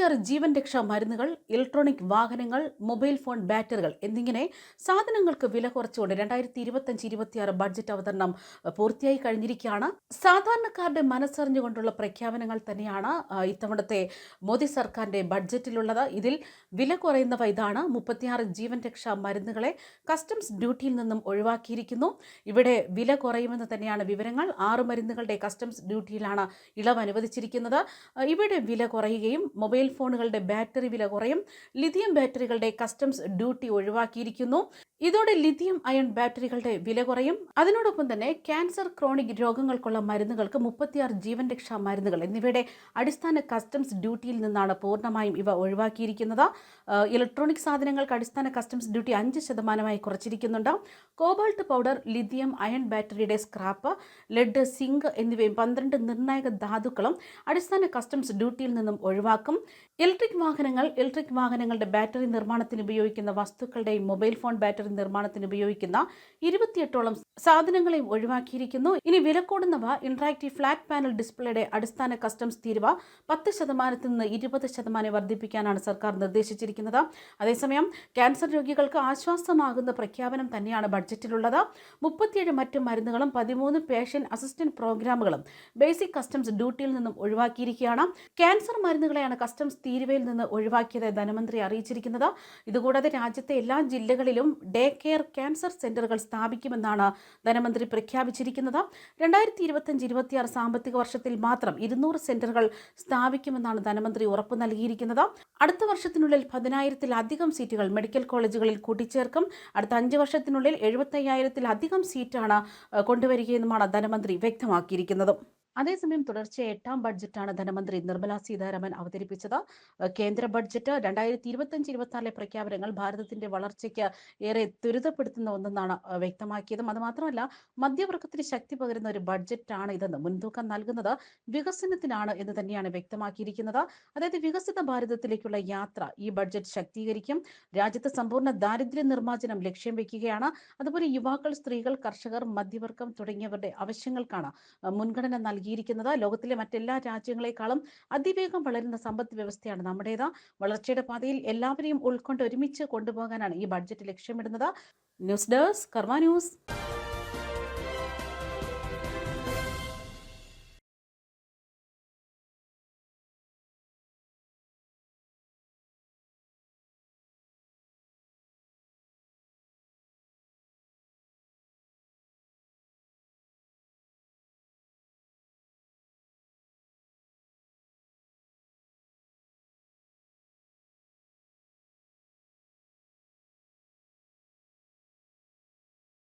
മുപ്പത്തിയാറ് ജീവൻ രക്ഷാ മരുന്നുകൾ ഇലക്ട്രോണിക് വാഹനങ്ങൾ മൊബൈൽ ഫോൺ ബാറ്ററികൾ എന്നിങ്ങനെ സാധനങ്ങൾക്ക് വില കുറച്ചുകൊണ്ട് രണ്ടായിരത്തി ഇരുപത്തഞ്ച് ഇരുപത്തിയാറ് ബഡ്ജറ്റ് അവതരണം പൂർത്തിയായി കഴിഞ്ഞിരിക്കുകയാണ്. സാധാരണക്കാരുടെ മനസ്സറിഞ്ഞുകൊണ്ടുള്ള പ്രഖ്യാപനങ്ങൾ തന്നെയാണ് ഇത്തവണത്തെ മോദി സർക്കാരിന്റെ ബഡ്ജറ്റിലുള്ളത് ഇതിൽ വില കുറയുന്നവ ഇതാണ്. മുപ്പത്തിയാറ് ജീവൻ രക്ഷാ മരുന്നുകളെ കസ്റ്റംസ് ഡ്യൂട്ടിയിൽ നിന്നും ഒഴിവാക്കിയിരിക്കുന്നു. ഇവിടെ വില കുറയുമെന്ന് തന്നെയാണ് വിവരങ്ങൾ. ആറ് മരുന്നുകളുടെ കസ്റ്റംസ് ഡ്യൂട്ടിയിലാണ് ഇളവ് അനുവദിച്ചിരിക്കുന്നത്. ഇവയുടെ വില കുറയുകയും മൊബൈൽ ഫോണുകളുടെ ബാറ്ററി വില കുറയും. ലിഥിയം ബാറ്ററികളുടെ കസ്റ്റംസ് ഡ്യൂട്ടി ഒഴിവാക്കിയിരിക്കുന്നു. ഇതോടെ ലിഥിയം അയൺ ബാറ്ററികളുടെ വില കുറയും. അതിനോടൊപ്പം തന്നെ ക്യാൻസർ ക്രോണിക് രോഗങ്ങൾക്കുള്ള മരുന്നുകൾക്ക് മുപ്പത്തിയാറ് ജീവൻ രക്ഷാ മരുന്നുകൾ എന്നിവയുടെ അടിസ്ഥാന കസ്റ്റംസ് ഡ്യൂട്ടിയിൽ നിന്നാണ് പൂർണമായും ഇവ ഒഴിവാക്കിയിരിക്കുന്നത്. ഇലക്ട്രോണിക് സാധനങ്ങൾക്ക് അടിസ്ഥാന കസ്റ്റംസ് ഡ്യൂട്ടി അഞ്ച് ശതമാനമായി കുറച്ചിരിക്കുന്നുണ്ട്. കോബാൾട്ട് പൗഡർ ലിഥിയം അയൺ ബാറ്ററിയുടെ സ്ക്രാപ്പ് ലെഡ് സിങ്ക് എന്നിവയും പന്ത്രണ്ട് നിർണായക ധാതുക്കളും അടിസ്ഥാന കസ്റ്റംസ് ഡ്യൂട്ടിയിൽ നിന്നും ഒഴിവാക്കും. ഇലക്ട്രിക് വാഹനങ്ങൾ ഇലക്ട്രിക് വാഹനങ്ങളുടെ ബാറ്ററി നിർമ്മാണത്തിന് ഉപയോഗിക്കുന്ന വസ്തുക്കളുടെയും മൊബൈൽ ഫോൺ ബാറ്ററി നിർമ്മാണത്തിന് ഉപയോഗിക്കുന്ന ഇരുപത്തിയെട്ടോളം സാധനങ്ങളെയും ഒഴിവാക്കിയിരിക്കുന്നു. ഇനി വില കൂടുന്നവ ഇന്ററാക്റ്റീവ് ഫ്ലാറ്റ് പാനൽ ഡിസ്പ്ലേയുടെ അടിസ്ഥാന കസ്റ്റംസ് തീരുവ പത്ത് ശതമാനത്തിൽ നിന്ന് ഇരുപത് ശതമാനം വർദ്ധിപ്പിക്കാനാണ് സർക്കാർ നിർദ്ദേശിച്ചിരിക്കുന്നത്. അതേസമയം ക്യാൻസർ രോഗികൾക്ക് ആശ്വാസമാകുന്ന പ്രഖ്യാപനം തന്നെയാണ് ബഡ്ജറ്റിലുള്ളത് മുപ്പത്തിയേഴ് മറ്റ് മരുന്നുകളും പതിമൂന്ന് പേഷ്യൻ അസിസ്റ്റന്റ് പ്രോഗ്രാമുകളും ബേസിക് കസ്റ്റംസ് ഡ്യൂട്ടിയിൽ നിന്നും ഒഴിവാക്കിയിരിക്കുകയാണ്. ക്യാൻസർ മരുന്നുകളെയാണ് കസ്റ്റംസ് തീരുവയിൽ നിന്ന് ഒഴിവാക്കിയത് ധനമന്ത്രി അറിയിച്ചിരിക്കുന്നത്. ഇതുകൂടാതെ രാജ്യത്തെ എല്ലാ ജില്ലകളിലും ഡേ കെയർ ക്യാൻസർ സെന്ററുകൾ സ്ഥാപിക്കുമെന്നാണ് ധനമന്ത്രി പ്രഖ്യാപിച്ചിരിക്കുന്നത്. രണ്ടായിരത്തി ഇരുപത്തഞ്ച് ഇരുപത്തിയാറ് സാമ്പത്തിക വർഷത്തിൽ മാത്രം ഇരുന്നൂറ് സെന്ററുകൾ സ്ഥാപിക്കുമെന്നാണ് ധനമന്ത്രി ഉറപ്പു നൽകിയിരിക്കുന്നത്. അടുത്ത വർഷത്തിനുള്ളിൽ പതിനായിരത്തിലധികം സീറ്റുകൾ മെഡിക്കൽ കോളേജുകളിൽ കൂട്ടിച്ചേർക്കും. അടുത്ത അഞ്ച് വർഷത്തിനുള്ളിൽ എഴുപത്തയ്യായിരത്തിലധികം സീറ്റാണ് കൊണ്ടുവരികയെന്നുമാണ് ധനമന്ത്രി വ്യക്തമാക്കിയിരിക്കുന്നത്. അതേസമയം തുടർച്ചയായ എട്ടാം ബഡ്ജറ്റാണ് ധനമന്ത്രി നിർമ്മല സീതാരാമൻ അവതരിപ്പിച്ചത്. കേന്ദ്ര ബഡ്ജറ്റ് രണ്ടായിരത്തി ഇരുപത്തഞ്ച് ഇരുപത്തിനാലിലെ പ്രഖ്യാപനങ്ങൾ ഭാരതത്തിന്റെ വളർച്ചയ്ക്ക് ഏറെ ത്വരിതപ്പെടുത്തുന്ന ഒന്നെന്നാണ് വ്യക്തമാക്കിയതും. അതുമാത്രമല്ല മധ്യവർഗത്തിന് ശക്തി പകരുന്ന ഒരു ബഡ്ജറ്റാണ് ഇതെന്ന് മുൻതൂക്കം നൽകുന്നത് വികസനത്തിനാണ് എന്ന് തന്നെയാണ് വ്യക്തമാക്കിയിരിക്കുന്നത്. അതായത് വികസിത ഭാരതത്തിലേക്കുള്ള യാത്ര ഈ ബഡ്ജറ്റ് ശക്തീകരിക്കും. രാജ്യത്ത് സമ്പൂർണ ദാരിദ്ര്യ നിർമ്മാർജനം ലക്ഷ്യം വെക്കുകയാണ്. അതുപോലെ യുവാക്കൾ സ്ത്രീകൾ കർഷകർ മധ്യവർഗം തുടങ്ങിയവരുടെ ആവശ്യങ്ങൾക്കാണ് മുൻഗണന മുൻഗണന നൽകിയിരിക്കുന്നത്. ലോകത്തിലെ മറ്റെല്ലാ രാജ്യങ്ങളെക്കാളും അതിവേഗം വളരുന്ന സമ്പദ് വ്യവസ്ഥയാണ് നമ്മുടേത്. വളർച്ചയുടെ പാതയിൽ എല്ലാവരെയും ഉൾക്കൊണ്ട് ഒരുമിച്ച് കൊണ്ടുപോകാനാണ് ഈ ബഡ്ജറ്റ് ലക്ഷ്യമിടുന്നത്. News desk Karma news.